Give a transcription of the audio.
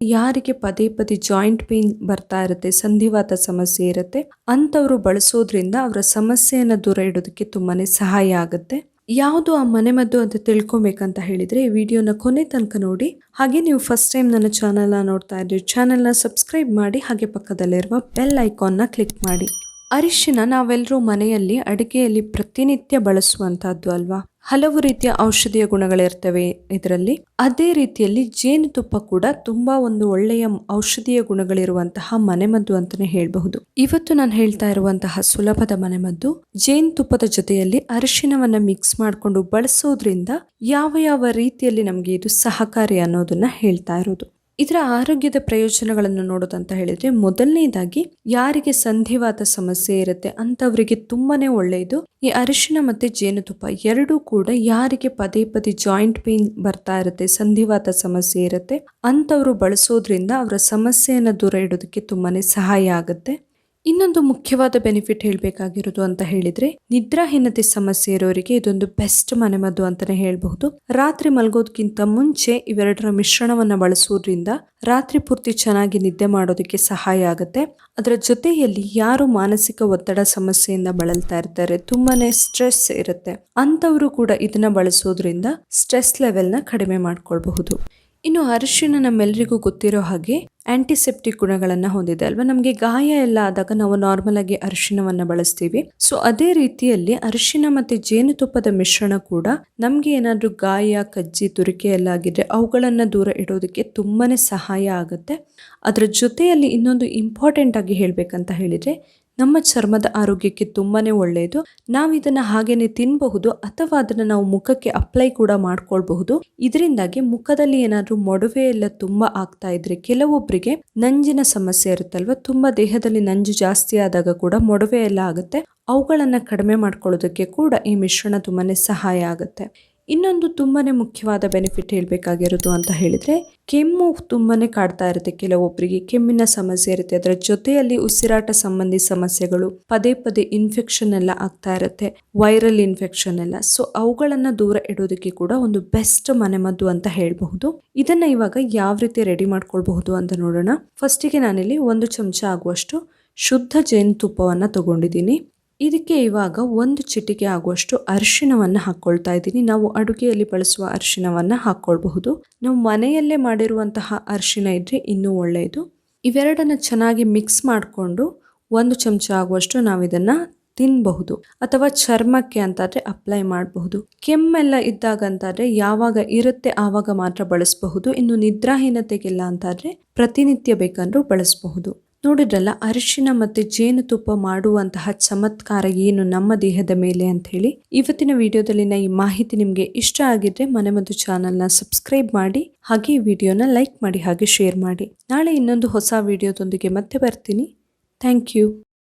ಯಾರಿಗೆ ಪದೇ ಪದೇ ಜಾಯಿಂಟ್ ಪೇನ್ ಬರ್ತಾ ಇರುತ್ತೆ, ಸಂಧಿವಾತ ಸಮಸ್ಯೆ ಇರುತ್ತೆ, ಅಂಥವ್ರು ಬಳಸೋದ್ರಿಂದ ಅವರ ಸಮಸ್ಯೆಯನ್ನು ದೂರ ಇಡೋದಕ್ಕೆ ತುಂಬಾನೇ ಸಹಾಯ ಆಗುತ್ತೆ. ಯಾವುದು ಆ ಮನೆಮದ್ದು ಅಂತ ತಿಳ್ಕೊಬೇಕಂತ ಹೇಳಿದರೆ ಈ ವಿಡಿಯೋನ ಕೊನೆ ತನಕ ನೋಡಿ. ಹಾಗೆ ನೀವು ಫಸ್ಟ್ ಟೈಮ್ ನನ್ನ ಚಾನಲ್ನ ನೋಡ್ತಾ ಇದ್ದೀವಿ ಚಾನಲ್ನ ಸಬ್ಸ್ಕ್ರೈಬ್ ಮಾಡಿ, ಹಾಗೆ ಪಕ್ಕದಲ್ಲಿರುವ ಬೆಲ್ ಐಕಾನ್ನ ಕ್ಲಿಕ್ ಮಾಡಿ. ಅರಿಶಿನ ನಾವೆಲ್ಲರೂ ಮನೆಯಲ್ಲಿ, ಅಡುಗೆಯಲ್ಲಿ ಪ್ರತಿನಿತ್ಯ ಬಳಸುವಂತಹದ್ದು ಅಲ್ವಾ? ಹಲವು ರೀತಿಯ ಔಷಧೀಯ ಗುಣಗಳಿರ್ತವೆ ಇದರಲ್ಲಿ. ಅದೇ ರೀತಿಯಲ್ಲಿ ಜೇನುತುಪ್ಪ ಕೂಡ ತುಂಬಾ ಒಂದು ಒಳ್ಳೆಯ ಔಷಧೀಯ ಗುಣಗಳಿರುವಂತಹ ಮನೆಮದ್ದು ಅಂತಾನೆ ಹೇಳಬಹುದು. ಇವತ್ತು ನಾನು ಹೇಳ್ತಾ ಇರುವಂತಹ ಸುಲಭದ ಮನೆಮದ್ದು ಜೇನುತುಪ್ಪದ ಜೊತೆಯಲ್ಲಿ ಅರಿಶಿನವನ್ನ ಮಿಕ್ಸ್ ಮಾಡಿಕೊಂಡು ಬಳಸೋದ್ರಿಂದ ಯಾವ ಯಾವ ರೀತಿಯಲ್ಲಿ ನಮಗೆ ಇದು ಸಹಕಾರಿ ಅನ್ನೋದನ್ನ ಹೇಳ್ತಾ ಇರೋದು. ಇದರ ಆರೋಗ್ಯದ ಪ್ರಯೋಜನಗಳನ್ನು ನೋಡೋದಂತ ಹೇಳಿದ್ರೆ ಮೊದಲನೇದಾಗಿ ಯಾರಿಗೆ ಸಂಧಿವಾತ ಸಮಸ್ಯೆ ಇರುತ್ತೆ ಅಂತವರಿಗೆ ತುಂಬಾನೇ ಒಳ್ಳೆಯದು. ಈ ಅರಿಶಿನ ಮತ್ತೆ ಜೇನುತುಪ್ಪ ಎರಡೂ ಕೂಡ ಯಾರಿಗೆ ಪದೇ ಪದೇ ಜಾಯಿಂಟ್ ಪೇನ್ ಬರ್ತಾ ಇರುತ್ತೆ, ಸಂಧಿವಾತ ಸಮಸ್ಯೆ ಇರುತ್ತೆ, ಅಂತವರು ಬಳಸೋದ್ರಿಂದ ಅವರ ಸಮಸ್ಯೆಯನ್ನು ದೂರ ಇಡೋದಕ್ಕೆ ತುಂಬಾನೇ ಸಹಾಯ ಆಗುತ್ತೆ. ಇನ್ನೊಂದು ಮುಖ್ಯವಾದ ಬೆನಿಫಿಟ್ ಹೇಳಬೇಕಾಗಿರೋದು ಅಂತ ಹೇಳಿದ್ರೆ ನಿದ್ರಾಹೀನತೆ ಸಮಸ್ಯೆ ಇರೋರಿಗೆ ಇದೊಂದು ಬೆಸ್ಟ್ ಮನೆಮದ್ದು ಅಂತಾನೆ ಹೇಳಬಹುದು. ರಾತ್ರಿ ಮಲಗೋದಕ್ಕಿಂತ ಮುಂಚೆ ಇವೆರಡರ ಮಿಶ್ರಣವನ್ನ ಬಳಸೋದ್ರಿಂದ ರಾತ್ರಿ ಪೂರ್ತಿ ಚೆನ್ನಾಗಿ ನಿದ್ದೆ ಮಾಡೋದಕ್ಕೆ ಸಹಾಯ ಆಗುತ್ತೆ. ಅದರ ಜೊತೆಯಲ್ಲಿ ಯಾರು ಮಾನಸಿಕ ಒತ್ತಡ ಸಮಸ್ಯೆಯಿಂದ ಬಳಲ್ತಾ ಇರ್ತಾರೆ, ತುಂಬಾನೇ ಸ್ಟ್ರೆಸ್ ಇರುತ್ತೆ. ಅಂತವರು ಕೂಡ ಇದನ್ನ ಬಳಸೋದ್ರಿಂದ ಸ್ಟ್ರೆಸ್ ಲೆವೆಲ್ನ ಕಡಿಮೆ ಮಾಡ್ಕೊಳ್ಬಹುದು. ಇನ್ನು ಅರಿಶಿನ ನಮ್ಮೆಲ್ಲರಿಗೂ ಗೊತ್ತಿರೋ ಹಾಗೆ ಆಂಟಿಸೆಪ್ಟಿಕ್ ಗುಣಗಳನ್ನ ಹೊಂದಿದೆ ಅಲ್ವಾ? ನಮಗೆ ಗಾಯ ಎಲ್ಲ ಆದಾಗ ನಾವು ನಾರ್ಮಲ್ ಆಗಿ ಅರಿಶಿನವನ್ನು ಬಳಸ್ತೀವಿ. ಸೊ ಅದೇ ರೀತಿಯಲ್ಲಿ ಅರಿಶಿನ ಮತ್ತೆ ಜೇನುತುಪ್ಪದ ಮಿಶ್ರಣ ಕೂಡ ನಮ್ಗೆ ಏನಾದರೂ ಗಾಯ, ಕಜ್ಜಿ, ತುರಿಕೆ ಎಲ್ಲ ಆಗಿದ್ರೆ ಅವುಗಳನ್ನ ದೂರ ಇಡೋದಕ್ಕೆ ತುಂಬಾನೇ ಸಹಾಯ ಆಗುತ್ತೆ. ಅದರ ಜೊತೆಯಲ್ಲಿ ಇನ್ನೊಂದು ಇಂಪಾರ್ಟೆಂಟ್ ಆಗಿ ಹೇಳ್ಬೇಕಂತ ಹೇಳಿದ್ರೆ ನಮ್ಮ ಚರ್ಮದ ಆರೋಗ್ಯಕ್ಕೆ ತುಂಬಾನೇ ಒಳ್ಳೆಯದು ನಾವು ಇದನ್ನ ಹಾಗೇನೆ ತಿನ್ನಬಹುದು ಅಥವಾ ಅದನ್ನು ನಾವು ಮುಖಕ್ಕೆ ಅಪ್ಲೈ ಕೂಡ ಮಾಡ್ಕೊಳ್ಬಹುದು. ಇದರಿಂದಾಗಿ ಮುಖದಲ್ಲಿ ಏನಾದರೂ ಮೊಡವೆ ಎಲ್ಲ ತುಂಬಾ ಆಗ್ತಾ ಇದ್ರೆ ಕೆಲವೊಬ್ಬರಿಗೆ ನಂಜಿನ ಸಮಸ್ಯೆ ಇರುತ್ತಲ್ವ? ತುಂಬಾ ದೇಹದಲ್ಲಿ ನಂಜು ಜಾಸ್ತಿ ಆದಾಗ ಕೂಡ ಮೊಡವೆ ಎಲ್ಲ ಆಗುತ್ತೆ. ಅವುಗಳನ್ನು ಕಡಿಮೆ ಮಾಡ್ಕೊಳ್ಳೋದಕ್ಕೆ ಕೂಡ ಈ ಮಿಶ್ರಣ ತುಂಬಾನೇ ಸಹಾಯ ಆಗುತ್ತೆ. ಇನ್ನೊಂದು ತುಂಬಾ ಮುಖ್ಯವಾದ ಬೆನಿಫಿಟ್ ಹೇಳಬೇಕಾಗಿರೋದು ಅಂತ ಹೇಳಿದ್ರೆ, ಕೆಮ್ಮು ತುಂಬಾ ಕಾಡ್ತಾ ಇರುತ್ತೆ ಕೆಲವೊಬ್ಬರಿಗೆ ಕೆಮ್ಮಿನ ಸಮಸ್ಯೆ ಇರುತ್ತೆ. ಅದರ ಜೊತೆಯಲ್ಲಿ ಉಸಿರಾಟ ಸಂಬಂಧಿ ಸಮಸ್ಯೆಗಳು ಪದೇ ಪದೇ ಇನ್ಫೆಕ್ಷನ್ ಎಲ್ಲ ಆಗ್ತಾ ಇರುತ್ತೆ. ವೈರಲ್ ಇನ್ಫೆಕ್ಷನ್ ಎಲ್ಲ. ಸೊ ಅವುಗಳನ್ನು ದೂರ ಇಡೋದಕ್ಕೆ ಕೂಡ ಒಂದು ಬೆಸ್ಟ್ ಮನೆಮದ್ದು ಅಂತ ಹೇಳಬಹುದು. ಇದನ್ನ ಇವಾಗ ಯಾವ ರೀತಿ ರೆಡಿ ಮಾಡ್ಕೊಳ್ಬಹುದು ಅಂತ ನೋಡೋಣ. ಫಸ್ಟಿಗೆ ನಾನಿಲ್ಲಿ ಒಂದು ಚಮಚ ಆಗುವಷ್ಟು ಶುದ್ಧ ಜೇನುತುಪ್ಪವನ್ನು ತಗೊಂಡಿದ್ದೀನಿ. ಇದಕ್ಕೆ ಇವಾಗ ಒಂದು ಚಿಟಿಕೆ ಆಗುವಷ್ಟು ಅರಿಶಿಣವನ್ನು ಹಾಕ್ಕೊಳ್ತಾ ಇದ್ದೀನಿ. ನಾವು ಅಡುಗೆಯಲ್ಲಿ ಬಳಸುವ ಅರಿಶಿಣವನ್ನು ಹಾಕ್ಕೊಳ್ಬಹುದು ನಾವು ಮನೆಯಲ್ಲೇ ಮಾಡಿರುವಂತಹ ಅರಿಶಿಣ ಇದ್ರೆ ಇನ್ನೂ ಒಳ್ಳೆಯದು. ಇವೆರಡನ್ನು ಚೆನ್ನಾಗಿ ಮಿಕ್ಸ್ ಮಾಡಿಕೊಂಡು ಒಂದು ಚಮಚ ಆಗುವಷ್ಟು ನಾವು ಇದನ್ನ ತಿನ್ನಬಹುದು ಅಥವಾ ಚರ್ಮಕ್ಕೆ ಅಂತಾದರೆ ಅಪ್ಲೈ ಮಾಡಬಹುದು. ಕೆಮ್ಮೆಲ್ಲ ಇದ್ದಾಗ ಅಂತಾದರೆ ಯಾವಾಗ ಇರುತ್ತೆ ಆವಾಗ ಮಾತ್ರ ಬಳಸಬಹುದು. ಇನ್ನು ನಿದ್ರಾಹೀನತೆಗೆಲ್ಲ ಅಂತಾದರೆ ಪ್ರತಿನಿತ್ಯ ಬೇಕಂದ್ರೂ ಬಳಸಬಹುದು. ನೋಡಿದ್ರಲ್ಲ, ಅರಿಶಿನ ಮತ್ತೆ ಜೇನುತುಪ್ಪ ಮಾಡುವಂತಹ ಚಮತ್ಕಾರ ಏನು ನಮ್ಮ ದೇಹದ ಮೇಲೆ ಅಂತ ಹೇಳಿ ಇವತ್ತಿನ ವಿಡಿಯೋದಲ್ಲಿನ ಈ ಮಾಹಿತಿ ನಿಮಗೆ ಇಷ್ಟ ಆಗಿದ್ರೆ ಮನೆಮದ್ದು ಚಾನಲ್ನ ಸಬ್ಸ್ಕ್ರೈಬ್ ಮಾಡಿ, ಹಾಗೆ ಈ ವಿಡಿಯೋನ ಲೈಕ್ ಮಾಡಿ, ಹಾಗೆ ಶೇರ್ ಮಾಡಿ. ನಾಳೆ ಇನ್ನೊಂದು ಹೊಸ ವಿಡಿಯೋದೊಂದಿಗೆ ಮತ್ತೆ ಬರ್ತೀನಿ. Thank you.